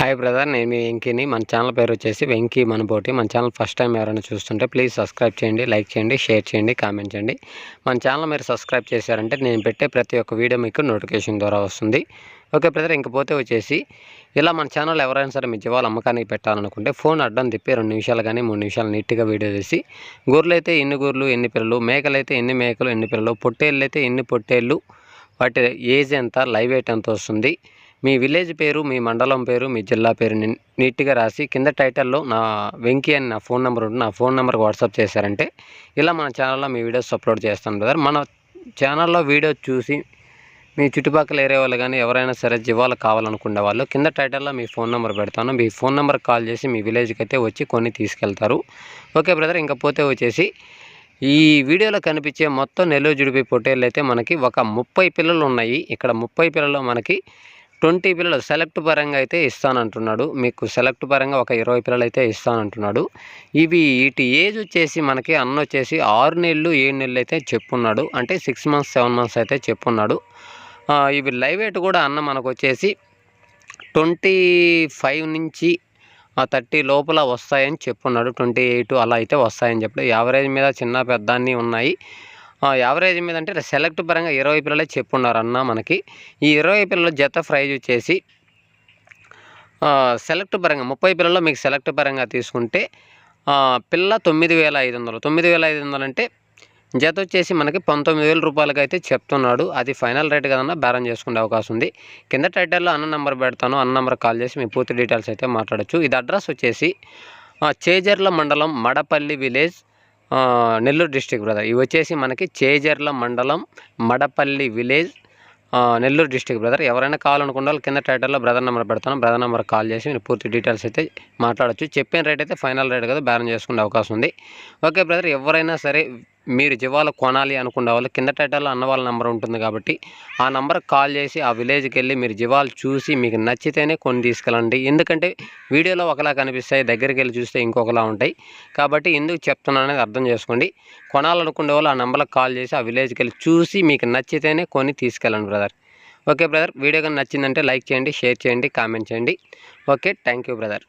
Hi brother నేను మీ వెంకీని. మన channel పేరు వచ్చేసి వెంకీ మనబోటి. మన ఛానల్ ఫస్ట్ టైం ఎవరైనా చూస్తుంటే ప్లీజ్ సబ్స్క్రైబ్ చేయండి లైక్ చేయండి షేర్ చేయండి కామెంట్ చేయండి. మన ఛానల్ మీరు సబ్స్క్రైబ్ చేశారంటే నేను పెట్టే ప్రతి ఒక్క వీడియో మీకు నోటిఫికేషన్ ద్వారా వస్తుంది. ఓకే బ్రదర్ ఇంకపోతే వచ్చేసి ఇలా మన ఛానల్ ఎవరైనా సరే మీ జీవాలు అమ్మకానికి పెట్టాలనుకుంటే ఫోన్ అడ్డం తిప్పి రెండు నిమిషాలు కానీ మూడు నిమిషాలు నీట్గా వీడియో తీసి గొర్రెలు అయితే ఎన్ని గొర్రెలు ఎన్ని పిల్లలు మేకలు అయితే ఎన్ని మేకలు ఎన్ని పిల్లలు పొట్టేళ్ళు అయితే ఎన్ని పొట్టేళ్ళు వాటి ఏజ్ ఎంత లైవ్ వెయిట్ ఎంత వస్తుంది మీ విలేజ్ పేరు మీ మండలం పేరు మీ జిల్లా పేరు ని- నీట్గా రాసి కింద టైటిల్లో నా వెంకీ అని నా ఫోన్ నెంబర్ ఉంటుంది. నా ఫోన్ నెంబర్కి వాట్సాప్ చేశారంటే ఇలా మన ఛానల్లో మీ వీడియోస్ అప్లోడ్ చేస్తాను బ్రదర్. మన ఛానల్లో వీడియో చూసి మీ చుట్టుపక్కల ఏరియా వాళ్ళు కానీ ఎవరైనా సరే జీవాలు కావాలనుకునే వాళ్ళు కింద టైటిల్లో మీ ఫోన్ నెంబర్ పెడతాను. మీ ఫోన్ నెంబర్కి కాల్ చేసి మీ విలేజ్కి అయితే వచ్చి కొన్ని తీసుకెళ్తారు. ఓకే బ్రదర్ ఇంకా పోతే వచ్చేసి ఈ వీడియోలో కనిపించే మొత్తం నెల్లూరు జుడిపి పొట్టేళ్ళు అయితే మనకి ఒక ముప్పై పిల్లలు ఉన్నాయి. ఇక్కడ ముప్పై పిల్లలు మనకి ట్వంటీ పిల్లలు సెలెక్ట్ పరంగా అయితే ఇస్తానంటున్నాడు. మీకు సెలెక్ట్ పరంగా ఒక ఇరవై పిల్లలు అయితే ఇస్తానంటున్నాడు. ఇవి వీటి ఏజ్ వచ్చేసి మనకి అన్న వచ్చేసి ఆరు నెలలు ఏడు నెలలు అయితే చెప్పున్నాడు. అంటే సిక్స్ మంత్స్ సెవెన్ మంత్స్ అయితే చెప్పున్నాడు. ఇవి లైవ్ ఎయిట్ కూడా అన్న మనకు వచ్చేసి ట్వంటీ ఫైవ్ నుంచి థర్టీ లోపల వస్తాయని చెప్పున్నాడు. ట్వంటీ ఎయిట్ అలా అయితే వస్తాయని చెప్పాడు. యావరేజ్ మీద చిన్న పెద్ద అన్నీ ఉన్నాయి. యావరేజ్ మీద అంటే సెలెక్ట్ పరంగా ఇరవై పిల్లలే చెప్పున్నారన్న మనకి. ఈ ఇరవై పిల్లల జత ప్రైజ్ వచ్చేసి సెలెక్ట్ పరంగా ముప్పై పిల్లల్లో మీకు సెలెక్ట్ పరంగా తీసుకుంటే పిల్ల తొమ్మిది వేల ఐదు వందలు. తొమ్మిది వేల ఐదు వందలు అంటే జత వచ్చేసి మనకి పంతొమ్మిది వేల రూపాయలకి అయితే చెప్తున్నాడు. అది ఫైనల్ రేట్ కదన్నా బేరం చేసుకునే అవకాశం ఉంది. కింద టైటిల్లో అన్న నెంబర్ పెడతాను. అన్న నెంబర్ కాల్ చేసి మీ పూర్తి డీటెయిల్స్ అయితే మాట్లాడచ్చు. ఇది అడ్రస్ వచ్చేసి చేజర్ల మండలం Madapalli village Nellore district brother. ఇవి వచ్చేసి మనకి చేజర్ల మండలం Madapalli village Nellore district brother. ఎవరైనా కావాలనుకున్న వాళ్ళు కింద టైటిల్లో బ్రదర్ నెంబర్ పెడతాను. బ్రదర్ నెంబర్ కాల్ చేసి మీరు పూర్తి డీటెయిల్స్ అయితే మాట్లాడచ్చు. చెప్పిన రేట్ అయితే ఫైనల్ రేట్ కదా బేరం చేసుకునే అవకాశం ఉంది. ఓకే బ్రదర్ ఎవరైనా సరే మీరు జీవాలు కొనాలి అనుకునే వాళ్ళు కింద టైటిల్లో అన్న వాళ్ళ నెంబర్ ఉంటుంది కాబట్టి ఆ నెంబర్కి కాల్ చేసి ఆ విలేజ్కి వెళ్ళి మీరు జీవాలు చూసి మీకు నచ్చితేనే కొన్ని తీసుకెళ్ళండి. ఎందుకంటే వీడియోలో ఒకలా కనిపిస్తాయి దగ్గరికి వెళ్ళి చూస్తే ఇంకొకలా ఉంటాయి. కాబట్టి ఎందుకు చెప్తున్నా అనేది అర్థం చేసుకోండి. కొనాలనుకునే వాళ్ళు ఆ నెంబర్కి కాల్ చేసి ఆ విలేజ్కి వెళ్ళి చూసి మీకు నచ్చితేనే కొని తీసుకెళ్ళండి బ్రదర్. ఓకే బ్రదర్ వీడియో కానీ నచ్చిందంటే లైక్ చేయండి షేర్ చేయండి కామెంట్ చేయండి. Okay thank you brother.